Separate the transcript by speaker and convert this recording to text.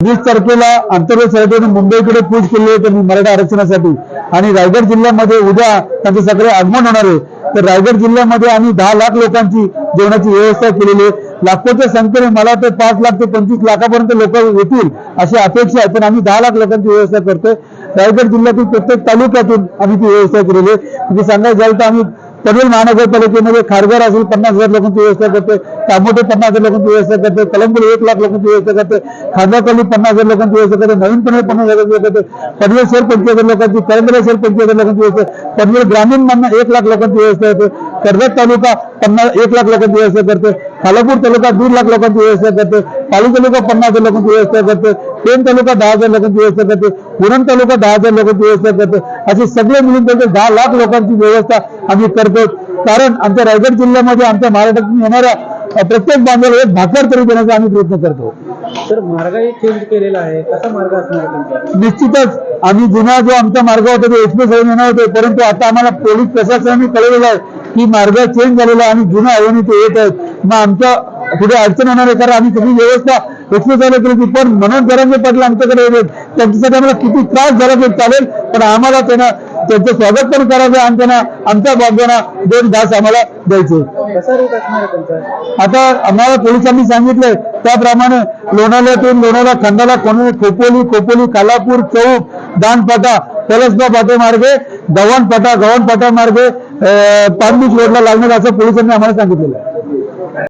Speaker 1: वीस तारखेला आंतरराष्ट्रीय मुंबईकडे पूज केली आहे त्यांनी मराठा आरक्षणासाठी. आणि रायगड जिल्ह्यामध्ये उद्या त्यांचं सगळे आगमन होणार आहे. तर रायगड जिल्ह्यामध्ये आम्ही दहा लाख लोकांची जेवणाची व्यवस्था केलेली आहे. लाखोच्या संख्येने मला ते पाच लाख ते पंचवीस लाखापर्यंत लोक येतील अशी अपेक्षा आहे. पण आम्ही दहा लाख लोकांची व्यवस्था करतोय. रायगड जिल्ह्यातील प्रत्येक तालुक्यातून आम्ही ती व्यवस्था केलेली आहे. म्हणजे सांगायचं झालं तर आम्ही पनवेल महानगरपालिकेमध्ये खारघर असेल पन्नास हजार लोकांची व्यवस्था करते. तामोटे पन्नास हजार लोकांची व्यवस्था करते. कलंबुडी एक लाख लोकांची व्यवस्था करते. खांदापल्ली पन्नास हजार लोकांची व्यवस्था करते. नवीन पनवेल पन्नास हजार लोकांची करते. पनवेल शहर पंचवीस हजार लोकांची करंदरा शहर पंचवीस हजार लोकांची व्यवस्था पनवेल ग्रामीण मधनं एक लाख लोकांची व्यवस्था करते. कर्जत तालुका पन्नास एक लाख लोकांची व्यवस्था करते. खालापूर तालुका दीड लाख लोकांची व्यवस्था करते. पाली तालुका पन्नास हजार लोकांची व्यवस्था करते. पेन तालुका दहा हजार लोकांची व्यवस्था करते. पुरण तालुका दहा हजार लोकांची व्यवस्था करते. असे सगळे मिळून त्यांचे दहा लाख लोकांची व्यवस्था आम्ही करतो कारण आमच्या रायगड जिल्ह्यामध्ये आमच्या महाराष्ट्रातून येणाऱ्या प्रत्येक बांधवाला एक भाकर तरी देण्याचा आम्ही प्रयत्न करतो.
Speaker 2: तर मार्गही चेंज केलेला आहे. कसा मार्ग असणार
Speaker 1: निश्चितच आम्ही जुना जो आमचा मार्ग होता तो एक्सप्रेस हायवे येणार होते परंतु आता आम्हाला पोलीस प्रशासनाने कळवलेलं आहे. की मार्ग चेंज झालेला आणि जुना आव्हाने ते येत आहेत मग आमच्या पुढे अडचण होणार आहे कारण आम्ही सगळी व्यवस्था एक्सप्रेस हायवे केली होती पण मनोज जरांगे पाटील आमच्याकडे येत आहेत. त्यांच्यासाठी आम्हाला किती त्रास झाला तरी चालेल पण आम्हाला त्यांना त्यांचं स्वागत पण करायचं आणि त्यांना आमच्या बाबांना दोन घास आम्हाला द्यायचे आता आम्हाला पोलिसांनी सांगितलंय त्याप्रमाणे लोणावळ्यातून लोणावळा खंडाला कोणी खोपोली खोपोली कालापूर चौक दानपाटा कलसबा पाटे मार्गे गव्हाणपाटा गव्हाणपाटा मार्गे अं, रोडला लागणार असं पोलिसांनी आम्हाला सांगितलेलं आहे.